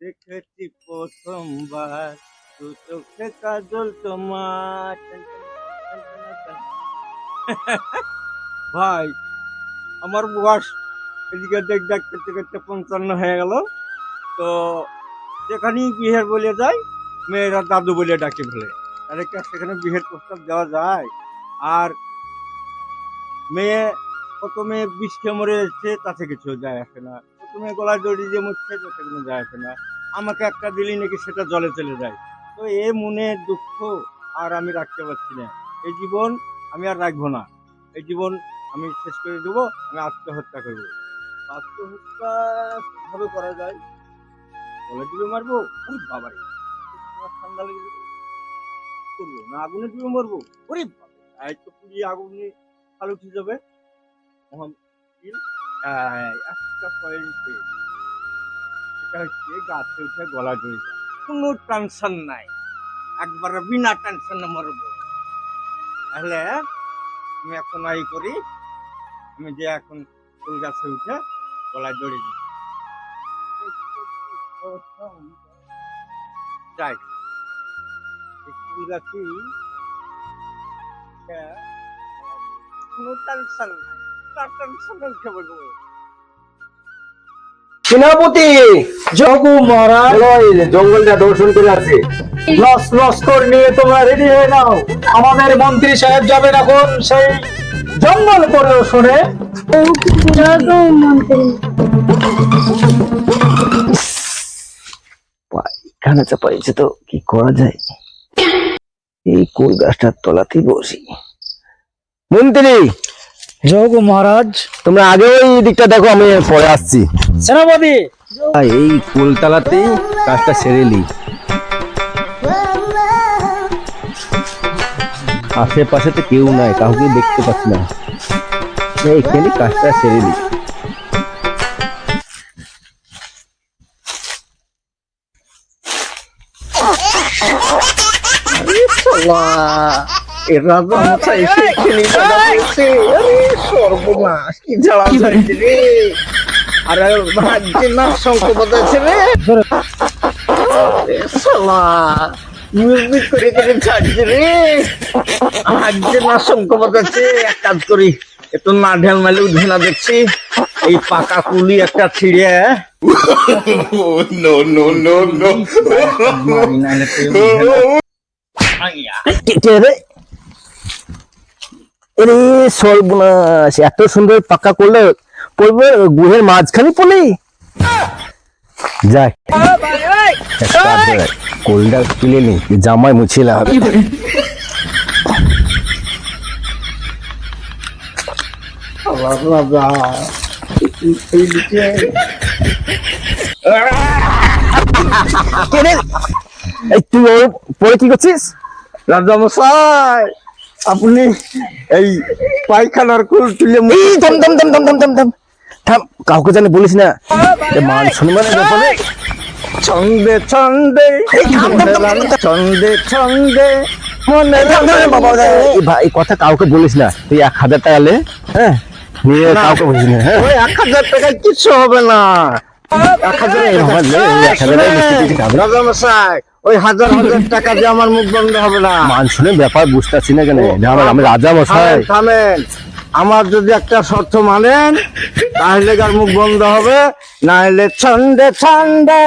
দেখেছি প্রথমবার। দু চোখে কাজল তোমার। ভাই, আমার বয়স এদিকে দেখ দেখ করতে করতে পঞ্চান্ন হয়ে গেল। তো যেখানেই বিহের বলে যায়, মেয়েরা দাদু বলে ডাকে ফেলে তাহলে সেখানে বিহের প্রস্তাব দেওয়া যায়? আর মেয়ে, কত মেয়ে বিষ মরে যাচ্ছে, তাতে কিছু যায় আসে না। মেয়ে গলায় দড়ি দিয়ে মরছে তাতে কোনো যায় আসে না। আমাকে একটা দিলি নাকি সেটা জলে চলে যায়। তো এ মনে দুঃখ আর আমি রাখতে পারছি না। এই জীবন আমি আর রাখব না। এই জীবন আমি শেষ করে দেবো, আমি আত্মহত্যা করব। আত্মহত্যা কীভাবে করা যায়? গলা ডুবে মারবো? ওরে বাবা রে ঠান্ডা লেগে করব না, আগুনে ডুবে মারবো? ওরে বাবা তো পুড়িয়ে আগুনে আলো উঠে যাবে। মহান একটা পয়েন্ট পেয়েছি হচ্ছে গাছে উঠে গলা জড়িয়ে যায়। কোনো টেনশন নাই। একবার বিনা টেনশনে মরবো। তাহলে আমি এখন এই করি। আমি যে এখন ফুল গাছে উঠে গলায় দড়ি দিই। যাই। ফুল গাছি কোনো টেনশন নাই। সেনাপতি জগু মহারাজ। জঙ্গলটা দর্শন করে আসি। লস লস্কর নিয়ে তোমরা রেডি হয়ে নাও। আমাদের মন্ত্রী সাহেব যাবেন এখন সেই জঙ্গল পরিদর্শনে। এখানে চাপাইছে তো কি করা যায়? এই কুল গাছটার তলাতেই বসি। মন্ত্রী জগু মহারাজ। তোমরা আগে ওই দিকটা দেখো আমি পরে আসছি। সেনাপতি এই কুলতলাতেই কাজটা সেরে নি। আশেপাশে তো কেউ নাই কাউকে দেখতে পাচ্ছি না। না, এখানে কাজটা সেরে নি। এরা তো মাথায় এসে সর্বনাশ কি জ্বালা ধরেছে রে? আরে ভাগ্যে না শালা মিউজিক করে করে ছাড়ছে রে। ভাগ্যে না বাজাচ্ছে এক কাজ করি এত না ঢেল মালে উঠবে না দেখছি। এই পাকা কুলি একটা ছিঁড়ে। No, no, no, no. মারি নাহলে কেউ বুঝে না। এরে সর্বনাশ এত সুন্দর পাক্কা করলে পড়বে গুহের মাঝখানে পড়লে? কোলটা তুলে নি জামাই মুছিলে হবে তুই পরে কি করছিস? রাজা মশাই। আপনি এই পায়খানার কুল তুলে দম দম দম দম দম দম দম। থাম কাউকে জানি বলিস না। এ মান সম্মানের ব্যাপারে। ছন্দে ছন্দে ছন্দে ছন্দে মনে বাবা এই কথা কাউকে বলিস না। তুই এক হাজার টাকা লে হ্যাঁ? নিয়ে কাউকে বলিস না হ্যাঁ? এক হাজার টাকায় কিচ্ছু হবে না। ওই হাজার হাজার টাকা দিয়ে আমার মুখ বন্ধ হবে না ব্যাপার বুঝতে পারছি না কেন আমি রাজা মশাই। থামেন, থামেন। আমার যদি একটা শর্ত মানেন তাহলে মুখ বন্ধ হবে না হলে ছন্দে ছন্দে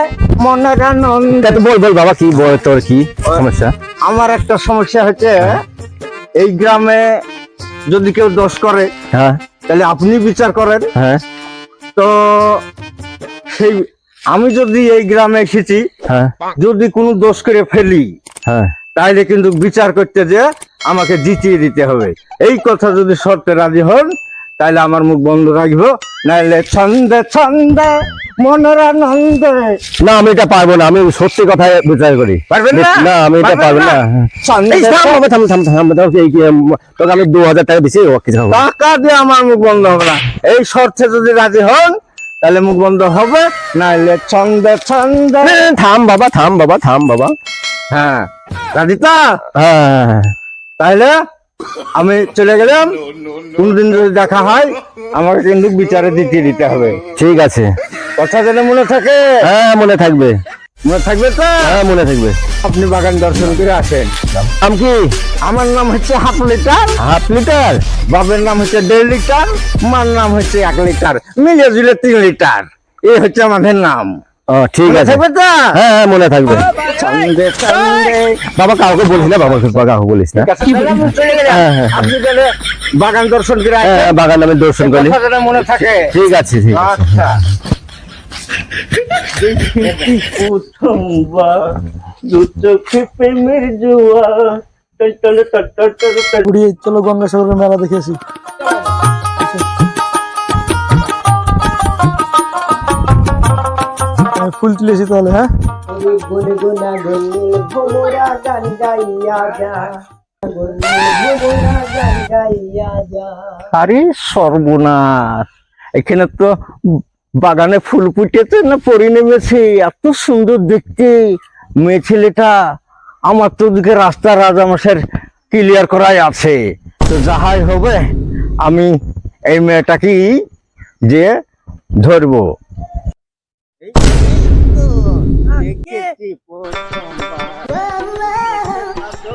মনের আনন্দে। বল বল বাবা কি বল তোর কি সমস্যা? আমার একটা সমস্যা হচ্ছে এই গ্রামে যদি কেউ দোষ করে হ্যাঁ। তাহলে আপনি বিচার করেন। হ্যাঁ। তো সেই আমি যদি এই গ্রামে এসেছি হ্যাঁ। যদি কোনো দোষ করে ফেলি হ্যাঁ। তাহলে কিন্তু বিচার করতে যে আমাকে জিতিয়ে দিতে হবে। এই কথা যদি শর্তে রাজি হন তাহলে আমার মুখ বন্ধ রাখব। নাহলে ছন্দে ছন্দে মনের আনন্দে। না আমি এটা পারব না আমি সত্যি কথায় বিচার করি। পারবেন না? না আমি এটা পারব না? তোকে আমি দু হাজার টাকা না। টাকা দিয়ে আমার মুখ বন্ধ হবে না। এই শর্তে যদি রাজি হন তাহলে মুখ বন্ধ হবে নাহলে ছন্দে ছন্দে। থাম বাবা থাম বাবা থাম বাবা। হ্যাঁ রাজি তো হ্যাঁ। তাহলে আমি চলে গেলাম। কোনদিন যদি দেখা হয় আমাকে কিন্তু বিচারে দিতে দিতে হবে। ঠিক আছে। কথা যেন মনে থাকে। হ্যাঁ মনে থাকবে। মনে থাকবে তো? হ্যাঁ মনে থাকবে। আপনি বাগান দর্শন করে আসেন। নাম কি? আমার নাম হচ্ছে হাফ লিটার। Half litre? বাবের নাম হচ্ছে দেড় লিটার মার নাম হচ্ছে এক লিটার মিলে জুলে তিন লিটার। এই হচ্ছে আমাদের নাম। ও ঠিক আছে। থাকবে তো? হ্যাঁ হ্যাঁ মনে থাকবে। বাবা কাউকে বলিস না বাবা কাউকে বলিস না। আমি। হ্যাঁ, হ্যাঁ, আপনি তাহলে বাগান দর্শন করে হ্যাঁ বাগান নামে দর্শন যেন মনে থাকে। ঠিক আছে ঠিক আছে। আচ্ছা। প্রথমবার দু চোখে প্রেমের জোয়া। টল টল টল টল টল টল। বুড়ি চলো গঙ্গাসাগরের মেলা দেখেছি ফুল তুলেছি তাহলে হ্যাঁ? আরে সর্বনাশ। এখানে তো বাগানে ফুল ফুটেছে না পরি নেমেছে? এত সুন্দর দেখতে মেয়ে ছেলেটা। আমার তো দিকে রাস্তা রাজামশের ক্লিয়ার করাই আছে। তো যাহাই হবে আমি এই মেয়েটাকেই যে ধরবো।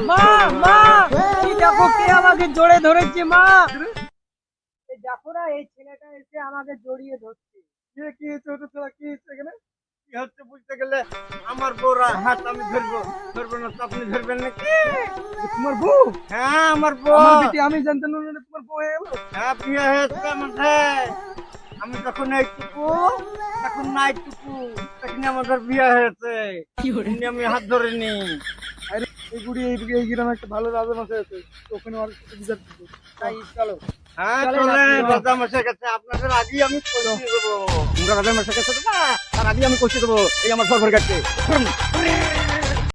মা মা দেখো কে আমাকে জড়ে ধরেছে মা। দেখো না এই ছেলেটা এসে আমাকে জড়িয়ে ধরছে। কে কি ছোট ছোট কি এখানে? কি হচ্ছে বুঝতে গেলে? আমার বউরা হাত আমি ধরবো। ধরবো না আপনি ধরবেন নাকি? তোমার বউ? হ্যাঁ আমার বউ। আমি জানতাম না তোমার বউ হয়ে গেল। হ্যাঁ বিয়ে হয়েছে আমাদের। আমি যখন এইটুকু তখন না এইটুকু তখন আমাদের বিয়ে হয়েছে। আমি হাত ধরিনি। এই এই এই গ্রামে একটা ভালো রাজা আছে। ওখানে আমার বিচার দিতে তাই চলো। হ্যাঁ রাজা কাছে আপনাদের আগেই আমি পৌঁছে দেবো। তোমরা রাজা মশাই কাছে দেবা তার আগেই আমি পৌঁছে দেবো এই আমার সরকার কাছে।